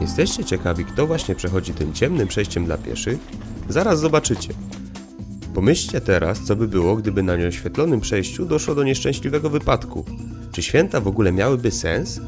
Jesteście ciekawi, kto właśnie przechodzi tym ciemnym przejściem dla pieszych? Zaraz zobaczycie. Pomyślcie teraz, co by było, gdyby na nieoświetlonym przejściu doszło do nieszczęśliwego wypadku. Czy święta w ogóle miałyby sens?